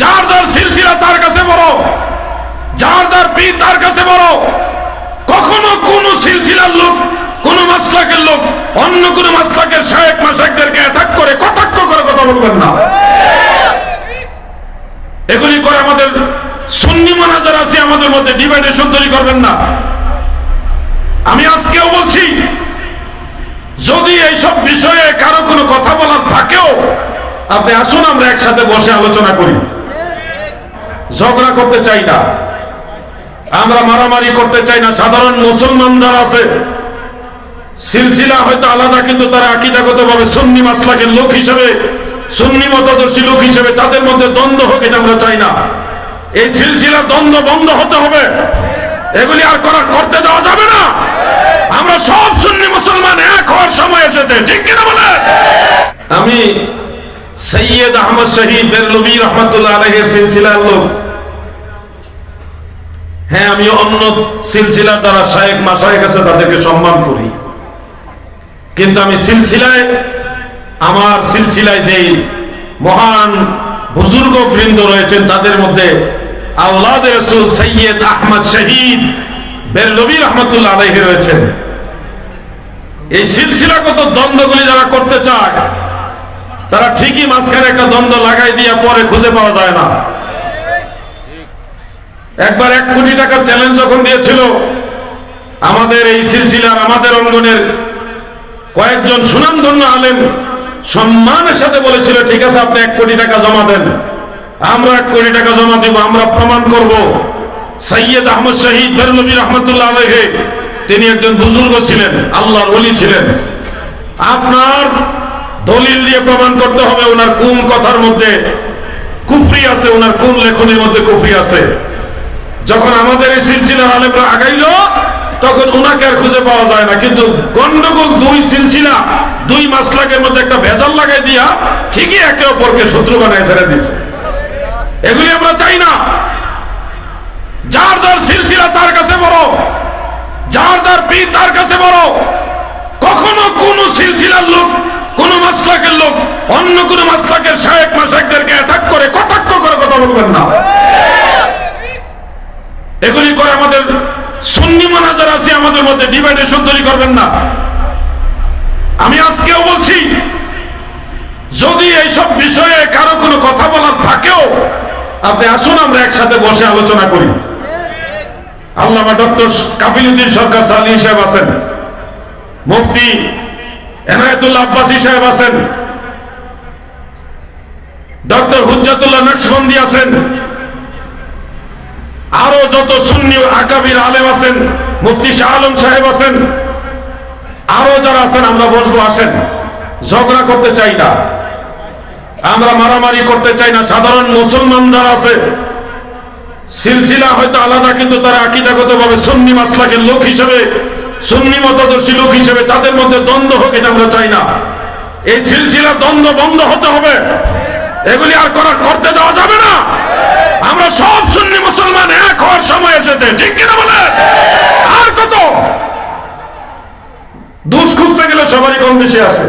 যার যার সিলসিলা তার কাছে বড়, যার যার পীর তার কাছে বড়। কখনো কোন সিলসিলার লোক, কোন মাসলাকের লোক, অন্য কোন মাসলাকের শায়েক মাসাকদেরকে অ্যাটাক করে, কটাক্ষ করে কথা বলবেন না। এগুলি করে আমাদের সুন্নি মানাজার আছে, আমাদের মধ্যে ডিভাইডেশন তৈরি করবেন না। আমি আজকেও বলছি, যদি এইসব বিষয়ে কারও কোনো কথা বলার থাকেও, আপনি আসুন, আমরা একসাথে বসে আলোচনা করি। ঝগড়া করতে চাই না। আমরা মারামারি করতে চাই না। সাধারণ মুসলমান যারা আছে, সিলসিলা হয়তো আলাদা, কিন্তু তারা আকিদাগত ভাবে সুন্নি মাসলাকের লোক হিসেবে, সুন্নি মতাদর্শী লোক হিসেবে তাদের মধ্যে দ্বন্দ্ব হোক এটা আমরা চাই না। এই সিলসিলা দ্বন্দ্ব বন্ধ হতে হবে। এগুলি আর করা, করতে দেওয়া যাবে না। আমরা সব সুন্নি মুসলমান এক হওয়ার সময় এসেছে। ঠিক কিনা বলে আমি সৈয়দ আহমদ শহীদ বেরলবী রহমতুল্লাহ সিলসিলার লোক। হ্যাঁ আমি অন্য সিলসিলার যারা শায়েক মাসায়েক আছে, তাদেরকে সম্মান করি। কিন্তু আমি সিলসিলায়, আমার সিলসিলায় যেই মহান বুজুর্গ বৃন্দ রয়েছেন, তাদের মধ্যে আউলাদ রসুল সৈয়দ আহমদ শহীদ বেরলবী রহমতুল্লাহ রয়েছেন। এই সিলসিলাগত দ্বন্দ্বগুলি যারা করতে চায় তারা ঠিকই মাঝখানে একটা দ্বন্দ্ব লাগাই দিয়ে পরে খুঁজে পাওয়া যায় না। একবার এক কোটি টাকার চ্যালেঞ্জ যখন দিয়েছিল, আমাদের এই সিলসিলার, আমাদের অঙ্গনের কয়েকজন সুনামধন্য আলেন সম্মানের সাথে বলেছিল, ঠিক আছে, আপনি এক কোটি টাকা জমা দেন। আমরা এক কোটি টাকা জমা দিব, আমরা প্রমাণ করব। সৈয়দ আহমদ শহীদ বেরলবী রহমতুল্লাহ আলহে তিনি একজন বুজুর্গ ছিলেন, আল্লাহর ওলি ছিলেন। আপনার দলিল দিয়ে প্রমাণ করতে হবে ওনার কোন কথার মধ্যে কুফরি আছে, ওনার কোন লেখনের মধ্যে কুফরি আছে। যখন আমাদের এই সিলসিলার আলেমরা আগাইল, তখন ওনাকে আর খুঁজে পাওয়া যায় না। কিন্তু গন্ডগোল দুই সিলসিলা, দুই মাসলাকের মধ্যে একটা ভেজাল লাগাই দিয়া ঠিকই একে অপরকে শত্রু বানায় ছেড়ে দিছে। এগুলি আমরা চাই না। যার যার সিলসিলা তার কাছে বড়, যার যার পীর তার কাছে বড়, কখনো কোন সিলসিলার লোক কোন মাসলাকের লোক, অন্য কোন মাসলাকের শায়েক মাসাকদেরকে অ্যাটাক করে, কটাক্ষ করে কথা বলবেন না। এগুলি করে আমাদের সুন্নি মানাজার আছে, আমাদের মধ্যে ডিভাইডেশন তৈরি করবেন না। আমি আজকেও বলছি, যদি এইসব বিষয়ে কারও কোনো কথা বলার থাকেও, আপনি আসুন, আমরা একসাথে বসে আলোচনা করি। আল্লামা ডক্টর কাপিলুদ্দিন সরকার সালি সাহেব আছেন। মুফতি এনায়তুল্লাহ আব্বাসী সাহেব আছেন। ডক্টর হুজ্জাতুল্লাহ নকশবন্দি আছেন। আরও যত সুন্নি আকাবির আলেম আছেন, মুফতি শাহ আলম সাহেব আছেন, আরও যারা আছেন, আমরা বসবো, আসেন। ঝগড়া করতে চাই না। আমরা মারামারি করতে চাই না। সাধারণ মুসলমান যারা আছে, সিলসিলা হয়তো আলাদা, কিন্তু তারা আকিদাগত ভাবে সুন্নি মাসলাকের লোক হিসেবে সুন্নি মতাদর্শী লোক হিসেবে তাদের মধ্যে দ্বন্দ্ব হোক এটা আমরা চাই না। এই সিলসিলা দ্বন্দ্ব বন্ধ হতে হবে। এগুলি আর করা করতে দেওয়া যাবে না। আমরা সব সুন্নি মুসলমান এক হওয়ার সময় এসেছে ঠিক কিনা বলে আর কত? দুষ খুঁজতে গেলে সবারই কম বেশি আছে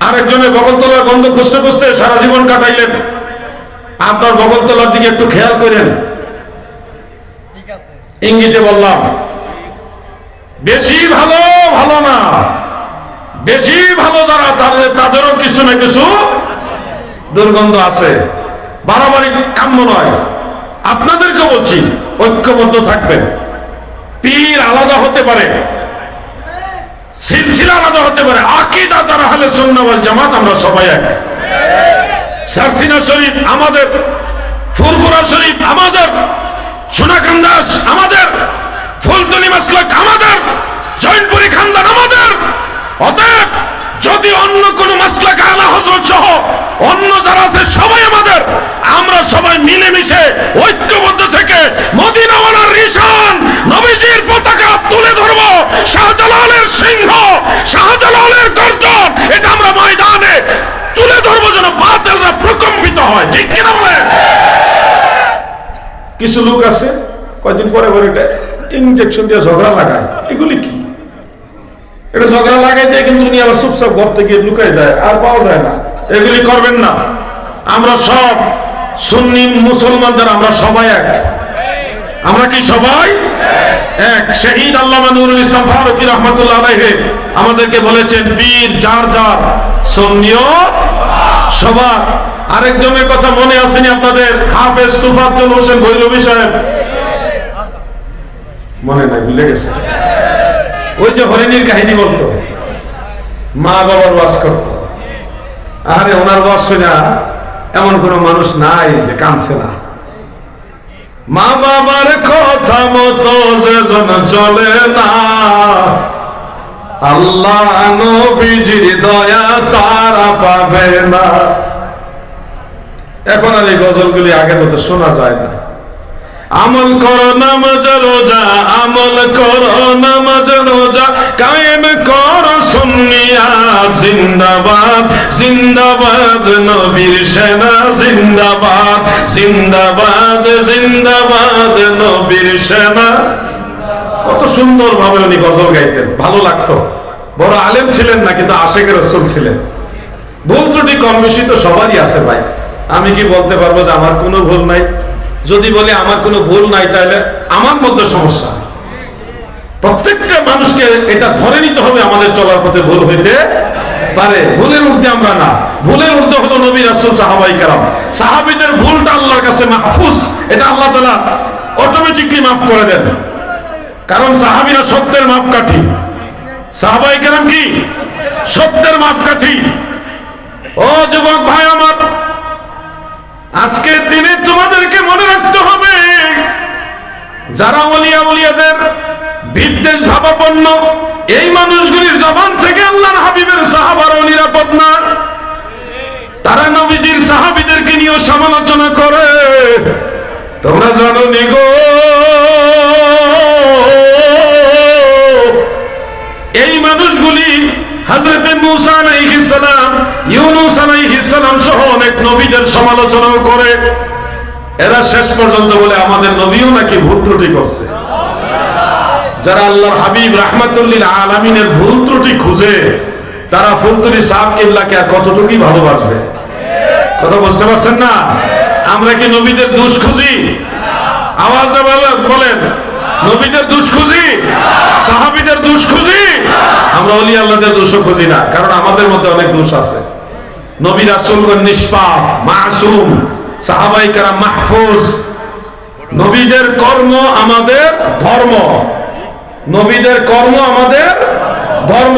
আরেকজনের বগলতলার গন্ধ খুঁজতে খুঁজতে সারা জীবন কাটাইলেন। আপনার বগলতলার দিকে একটু খেয়াল করেন। ইঙ্গিতে বললাম বেশি ভালো ভালো না। বেশি ভালো যারা, তাদের তাদেরও কিছু না কিছু দুর্গন্ধ আছে। বাড়াবাড়ি কাম্য নয়। আপনাদেরকে বলছি, ঐক্যবদ্ধ থাকবেন। পীর আলাদা হতে পারে, সিলসিলা আলাদা হতে পারে, আকিদা যারা হলে সন্ন্যাবাল জামাত, আমরা সবাই এক। সারসিনা শরীফ আমাদের, ফুরফুরা শরীফ আমাদের সোনাকান দাস আমাদের। ফুলতলি মাসলাক আমাদের, জৈনপুরি খানদান আমাদের। অতএব, যদি অন্য কোন মাসলাক আলা হজরত সহ অন্য যারা আছে, সবাই আমাদের, আমরা সবাই মিলেমিশে ঐক্যবদ্ধ থেকে মদিনাওয়ালার রিশান নবীজির পতাকা তুলে ধরব। শাহজালালের সিংহ, শাহজালালের গর্জন, এটা আমরা ময়দানে তুলে ধরবো যেন বাতিলরা প্রকম্পিত হয়। ঠিক কিনা বলে কিছু লোক আছে, কয়দিন পরে পরে ইঞ্জেকশন দিয়ে ঝগড়া লাগায়। এগুলি কি? এটা ঝগড়া লাগাই দিয়ে কিন্তু উনি আবার চুপচাপ ঘর থেকে লুকাই যায়, আর পাওয়া যায় না। এগুলি করবেন না। আমরা সব সুন্নি মুসলমান যারা, আমরা সবাই এক। আমরা কি সবাই এক? শহীদ আল্লামা নুরুল ইসলাম ফারুকি রহমতুল্লাহ আলাইহি আমাদেরকে বলেছেন, বীর যার যার সন্নিয় সবার। আরেকজনের কথা মনে আসেনি আপনাদের, হাফেজ তুফাজ্জল হোসেন ভৈরবী সাহেব। মনে নাই, ভুলে গেছে। ওই যে হরিণীর কাহিনী বলতো, মা বাবার ওয়াজ করতো। আরে ওনার ওয়াজ শুনে এমন কোন মানুষ নাই যে কানছে না। মা বাবার কথা মতো যে জন চলে না। আল্লাহ নবীজির দয়া তারা পাবে না। এখন আর এই গজলগুলি আগের মতো শোনা যায় না। আমল করো নামাজ রোজা, আমল করো নামাজ রোজা। কায়েম করো সুন্নিয়া, জিন্দাবাদ জিন্দাবাদ, নবীর সেনা, জিন্দাবাদ জিন্দাবাদ জিন্দাবাদ, নবীর সেনা। কত সুন্দর ভাবে উনি গজল গাইতেন, ভালো লাগতো। বড় আলেম ছিলেন না, কিন্তু আশেকের রসুল ছিলেন। ভুল ত্রুটি কম বেশি তো সবারই আছে ভাই। আমি কি বলতে পারব যে আমার কোনো ভুল নাই? যদি বলে আমার কোনো ভুল নাই, তাহলে আমার মধ্যে সমস্যা। প্রত্যেকটা মানুষকে এটা ধরে নিতে হবে আমাদের চলার পথে ভুল হইতে পারে। ভুলের ঊর্ধ্বে আমরা না। ভুলের ঊর্ধ্বে হলো নবী রাসূল, সাহাবাই কারাম। সাহাবীদের ভুলটা আল্লাহর কাছে মাহফুজ। এটা আল্লাহ তালা অটোমেটিকলি মাফ করে দেন। কারণ সাহাবীরা সত্যের মাপকাঠি। সাহাবাই কারাম কি? সত্যের মাপকাঠি। ও যুবক ভাই আমার আজকের দিনে তোমাদেরকে মনে রাখতে হবে, যারা অলিয়া বলিয়াদের বিদ্বেষ ভাবাপন্ন, এই মানুষগুলির জবান থেকে আল্লাহর হাবিবের সাহাবারও নিরাপদ না। তারা নবীজির সাহাবিদেরকে নিয়েও সমালোচনা করে। তোমরা জানো নি গো, এই মানুষগুলি হযরতে মূসা আলাইহিস সালাম, ইউনূস আলাইহিস সালাম সহ অনেক নবীদের সমালোচনাও করে। এরা শেষ পর্যন্ত বলে আমাদের নবীও নাকি ভুল ত্রুটি করছে। যারা আল্লাহর হাবিব রাহমাতুল্লিল আলামিনের ভুল ত্রুটি খুঁজে, তারা ফুলতুলি সাহেব কিল্লাকে আর কতটুকুই ভালোবাসবে? কথা বুঝতে পারছেন না? আমরা কি নবীদের দুষ খুঁজি? আওয়াজ বলেন, নবীদের দুষ খুঁজি? সাহাবিদের দুষ খুঁজি? আমরা অলি আল্লাহদের দোষও খুঁজি না, কারণ আমাদের মধ্যে অনেক দোষ আছে। নবী রাসূলগণ নিষ্পাপ, মাসুম সাহাবাই কারা মাহফুজ। নবীদের কর্ম আমাদের ধর্ম। নবীদের কর্ম আমাদের ধর্ম।